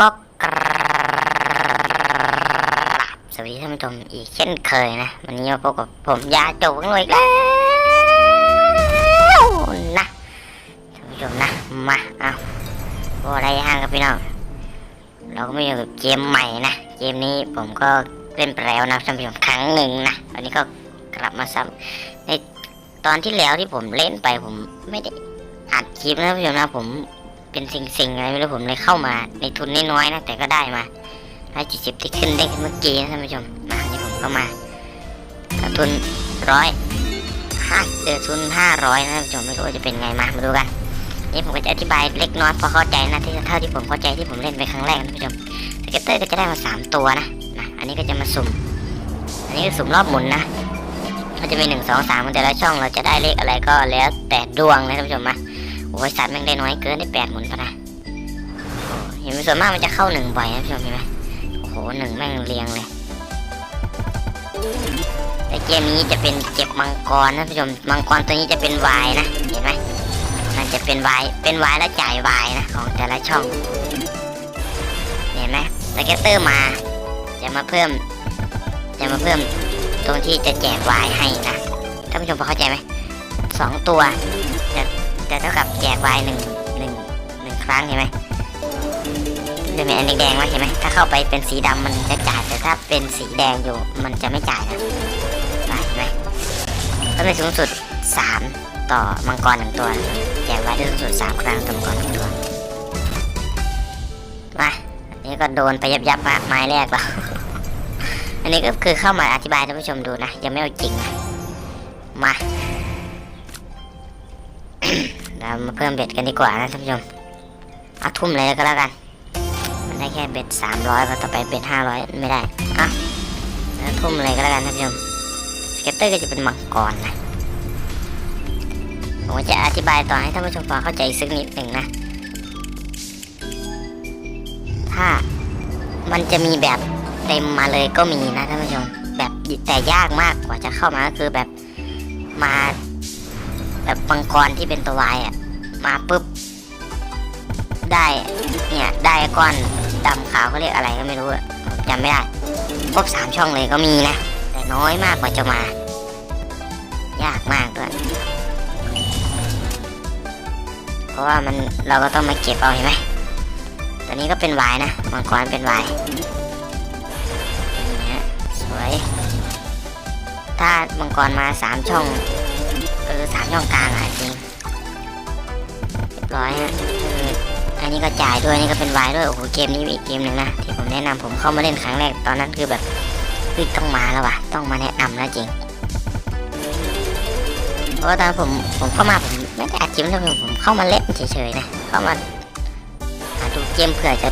ก็กราบสวัสดีท่านผู้ชมอีกเช่นเคยนะ วันนี้มาพบกับผมยาโจกหน่วยแล้วนะท่านผู้ชมนะ มาเอาโอะไรห่างกับพี่น้องเราก็มาอยู่กับเกมใหม่นะเกมนี้ผมก็เล่นไปแล้วนะท่านผู้ชมครั้งหนึ่งนะวันนี้ก็กลับมาซ้ำในตอนที่แล้วที่ผมเล่นไปผมไม่ได้อัดคลิปนะท่านผู้ชมนะผม เป็นสิ่งๆอะไรไม่รู้ผมเลยเข้ามาในทุนน้อยๆนะแต่ก็ได้มาร้อยเจ็ดสิบที่ขึ้นได้เมื่อกี้นะท่านผู้ชมมานี่ผมก็มาทุนร้อยห้าเดือทุนห้าร้อยนะท่านผู้ชมไม่รู้ว่าจะเป็นไงมามาดูกันนี่ผมก็จะอธิบายเล็กน้อยพอเข้าใจนะที่เท่าที่ผมเข้าใจที่ผมเล่นไปครั้งแรกนะท่านผู้ชมสเก็ตเตอร์ก็จะได้มาสามตัวนะนะอันนี้ก็จะมาสุ่ม อันนี้คือสุ่มรอบหมุนนะก็จะมีหนึ่งสองสามแต่ละช่องเราจะได้เลขอะไรก็แล้วแต่ดวงนะท่านผู้ชมมา อ้ยสัตว์แม่งได้น้อยเกินได้แปดหมุนพอนะเห็นไหมส่วนมากมันจะเข้าหนึ่งบ่อยนะพี่ชมเห็นไหมโอ้โหหนึ่งแม่งเรียงเลย แต่เกมนี้จะเป็นเก็บมังกรนะพี่ชมมังกรตัวนี้จะเป็นวายนะเห็นไหมมันจะเป็นวายเป็นวายแล้วจ่ายวายนะของแต่ละช่อง เห็นไหมสเก็ตเตอร์มา จะมาเพิ่ม จะมาเพิ่มตรงที่จะแจกวายให้นะท่านผู้ชมพอเข้าใจไหมสองตัวจะ เท่ากับแจกวายหนึ่งหนึ่งหนึ่งครั้งเห็นไหมจะมีอันแดงๆไว้เห็นไหมถ้าเข้าไปเป็นสีดำมันจะจ่ายแต่ถ้าเป็นสีแดงอยู่มันจะไม่จ่ายนะมาเห็นไหมก็ได้สูงสุดสามต่อมังกรหนึ่งตัวแจกไว้ได้สูงสุดสามครั้งต่อมังกรหนึ่งตัวมาอันนี้ก็โดนไปยับยับมาไม้แรกแล้วอันนี้ก็คือเข้ามาอธิบายท่านผู้ชมดูนะยังไม่เอาจริงนะมา เรามาเพิ่มเบ็ดกันดีกว่านะท่านผู้ชมเอาทุ่มเลยก็แล้วกัน มันได้แค่เบ็ดสามร้อยพอต่อไปเบ็ดห้าร้อยไม่ได้อะทุ่มเลยก็แล้วกันท่านผู้ชมสเก็ตเตอร์ก็จะเป็นมังกรนะผมจะอธิบายต่อให้ท่านผู้ชมฟังเข้าใจอีกสักนิดหนึ่งนะ ถ้ามันจะมีแบบเต็มมาเลยก็มีนะท่านผู้ชม แบบแต่ยากมากกว่าจะเข้ามาก็คือแบบมา แบบมังกรที่เป็นตัววายอะมาปุ๊บ ได้เนี่ยได้ก้อนดำขาวเขาเรียกอะไรก็ไม่รู้อะจำไม่ได้ครบสามช่องเลยก็มีนะ แต่น้อยมากกว่าจะมา ยากมากด้วยเพราะว่ามันเราก็ต้องมาเก็บเอาเห็นไหมตอนนี้ก็เป็นวายนะมังกรเป็นวายนี่ฮะสวยถ้ามังกรมาสามช่อง สามช่องกลางอะจริงเรียบร้อยฮะอันนี้ก็จ่ายด้วยนี่ก็เป็นวายด้วยโอ้โหเกมนี้อีกเกมหนึ่งนะที่ผมแนะนำผมเข้ามาเล่นครั้งแรกตอนนั้นคือแบบต้องมาแล้วว่ะต้องมาแนะนำแล้วจริงเพราะตอนผมผมเข้ามาผมไม่ได้อัดคลิปนะผมผมเข้ามาเล่นเฉยๆนะเข้ามาหาดูเกมเผื่อจะ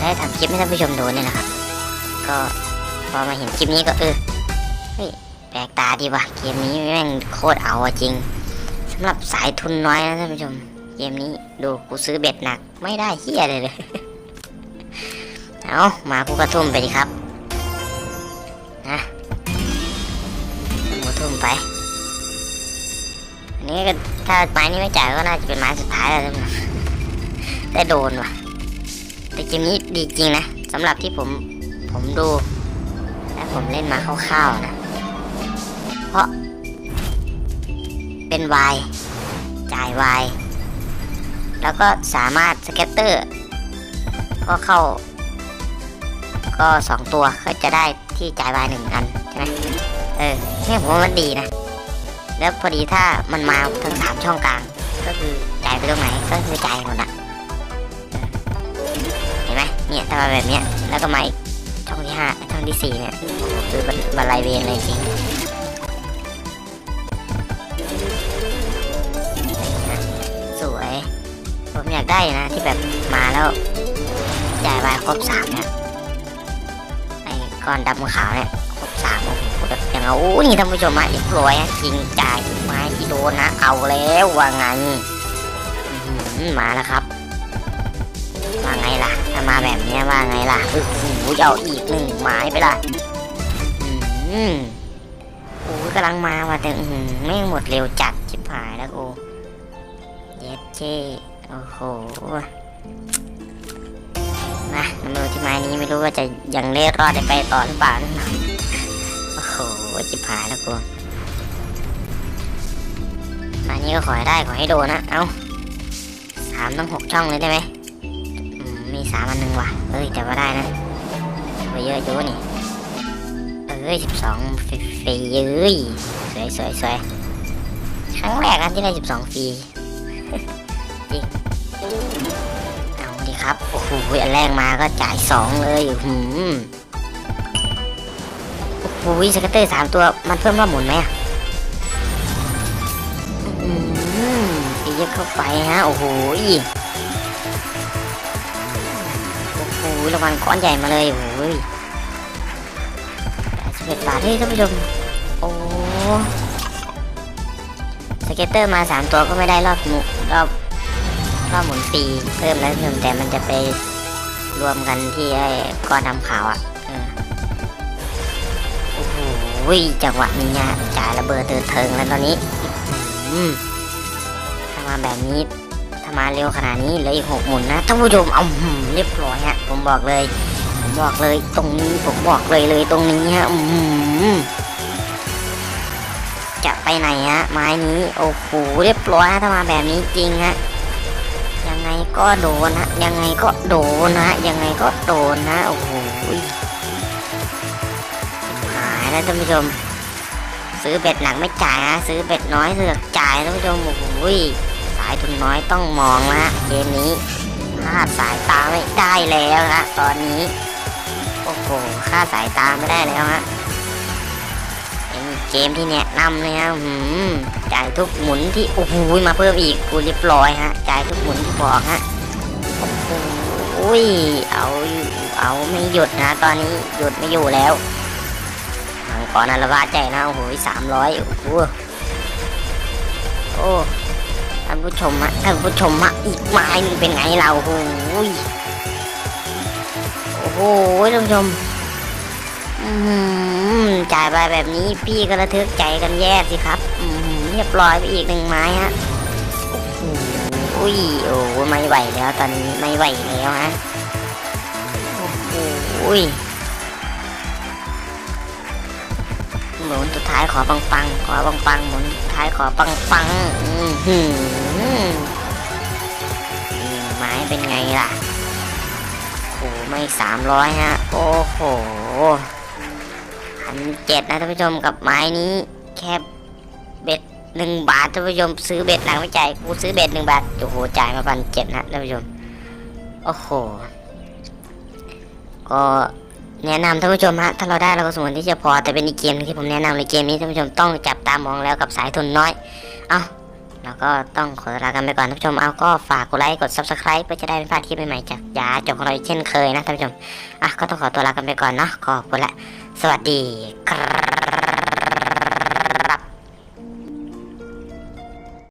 ได้ทำคลิปให้ท่านผู้ชมดูเนี่ยนะครับก็พอมาเห็นคลิปนี้ก็เออเฮ้ย แปลกตาดีว่ะเกมนี้แม่งโคตรเอาจริงสำหรับสายทุนน้อยนะท่านผู้ชม เกมนี้ดูกูซื้อเบ็ดหนัก ไม่ได้เฮียเลยเลยเอามากูกระทุ่มไปดิครับนะกูทุ่มไปอันนี้ก็ถ้าไม้นี้ไม่จ่ายก็น่าจะเป็นไม้สุดท้ายแล้วท่านผู้ชมได้โดนว่ะแต่เกมนี้ดีจริงนะสำหรับที่ผมผมดูและผมเล่นมาคร่าวๆนะ เพราะ เป็นวายจ่ายวายแล้วก็สามารถสเก็ตเตอร์ ก็เข้า ก็สองตัวก็จะได้ที่จ่ายวายหนึ่งอัน ใช่ไหมเออเนี่ยผมว่ามันดีนะ แล้วพอดีถ้ามันมาทั้งสามช่องกลาง ก็คือจ่ายไปตรงไหนก็คือจ่ายหมดอะเห็นไหมเนี่ยถ้ามาแบบเนี้ยแล้วก็มาอีกช่องที่ห้าช่องที่สี่เนี่ยคือบรรบรรลัยเวรเลยจริง ผมอยากได้นะที่แบบมาแล้วจ่ายวายครบสามเนี่ยไอ้ก้อนดำขาวเนี่ยครบสามโอ้โหแบบอย่างเอาอู้นี่ท่านผู้ชมมาเรียบร้อยนะจริงจ่ายไม้ที่โดนนะเอาแล้วว่าไงอื้อหือมาแล้วครับว่าไงล่ะถ้ามาแบบเนี้ยว่าไงล่ะโอ้โหเอาอีกหนึ่งไม้ไปละอืมโอ้ยกำลังมาว่ะแต่อืมแม่งหมดเร็วจัดชิบหายแล้วกูเย็ดเจ้ โอ้โหมามาดูที่ไม้นี้ไม่รู้ว่าจะยังเล่รอดได้ไปต่อหรือเปล่าโอ้โหจิบหายแล้วกูม้นี้ก็ขอให้ได้ขอให้โดนนะ เอาสามต้องหกช่องเลยได้ไหมมีสามอันหนึ่งว่ะเอ้ยแต่ว่าได้นะไปเยอะอยู่นี่ เอ้ยสิบสองฟรีเอ้ยสวยสวยสวยครั้งแรกนะที่ได้สิบสองฟรี ริงเอาดีครับ โอ้โหอันแรกมาก็จ่ายสองเลยหืมโอ้โหสกัตเตอร์สามตัวมันเพิ่มรอบหมุนไหมอืมตีเยอะเข้าไปฮะ โอ้โหโอ้โหรางวัลก้อนใหญ่มาเลยโอ้โหสิบเอ็ดบาทที่ท่านผู้ชมโอ้สเก็ตเตอร์มาสามตัวก็ไม่ได้รอบหมุรอบ อบหมุนฟรีเพิ่มแล้วท่านผู้ชมแต่มันจะไปรวมกันที่ไอ้ก้อนดำขาวอะออโอ้โหจังหวะนี้เนี่ยจ่ายระเบิดเตือนเทิงแล้วตอนนี้ถ้ามาแบบนี้ถ้ามาเร็วขนาดนี้เหลืออีกหกหมุนนะท่านผู้ชมเอาหืมเรียบร้อยฮะผมบอกเลย ผมบอกเลยตรงนี้ผมบอกเลยเลยตรงนี้ฮะอืมจะไปไหนฮะไม้นี้โอ้โหเรียบร้อยฮะถ้ามาแบบนี้จริงฮะ ก็โดนฮะยังไงก็โดนฮะยังไงก็โดนนะโอ้โหหายแล้วท่านผู้ชม ซื้อเบ็ดหนักไม่จ่ายฮะซื้อเบ็ดน้อยเสือกจ่ายท่านผู้ชมโอ้โหสายทุนน้อยต้องมองนะฮะเกมนี้พลาดสายตาไม่ได้แล้วนะตอนนี้โอ้โหค่าสายตาไม่ได้แล้วฮะ เกมที่แนะนำเลยฮะหืมจ่ายทุกหมุนที่โอ้โหมาเพิ่มอีกกูเรียบร้อยฮะจ่ายทุกหมุนที่บอกฮะโอ้โหอุ้ยเอาเอาไม่หยุดนะตอนนี้หยุดไม่อยู่แล้วมังกรอารวาใจนะโอ้โหสามร้อยโอ้โหโอ้ท่านผู้ชมฮะท่านผู้ชมฮะอีกไม้นึงเป็นไงเราโอ้โหโอ้โหท่านผู้ชม จ่ายไปแบบนี้พี่ก็ระทึกใจกันแย่สิครับเรียบร้อยไปอีกหนึ่งไม้ฮะอุ้ยโอ้ไม่ไหวแล้วตอนนี้ไม่ไหวแล้วฮะโอ้โหอุ้ยหมุนสุดท้ายขอปังปังขอปังปังหมุนสุดท้ายขอปังปังอืมหืมหนึ่งไม้เป็นไงล่ะโอ้ไม่สามร้อยฮะ โอ้โห เจ็ดนะท่านผู้ชมกับไม้นี้แค่เบ็ดหนึ่งบาทท่านผู้ชมซื้อเบ็ดหลังไม่จ่ายกูซื้อเบ็ดหนึ่งบาทโอ้โหจ่ายมาพันเจ็ดนะท่านผู้ชมโอ้โหก็แนะนำท่านผู้ชมฮะถ้าเราได้เราก็สมควรที่จะพอแต่เป็นอีกเกมนึงที่ผมแนะนำเลยเกมนี้ท่านผู้ชมต้องจับตามองแล้วกับสายทุนน้อยเอาแล้วก็ต้องขอลากันไปก่อนท่านผู้ชมเอาก็ฝากกดไลค์กด subscribe เพื่อจะได้ไม่พลาดคลิปใหม่ๆจากยาจบของเราอีกเช่นเคยนะท่านผู้ชมอะก็ต้องขอตัวลากันไปก่อนเนาะขอบคุณละ สวัสดีครับ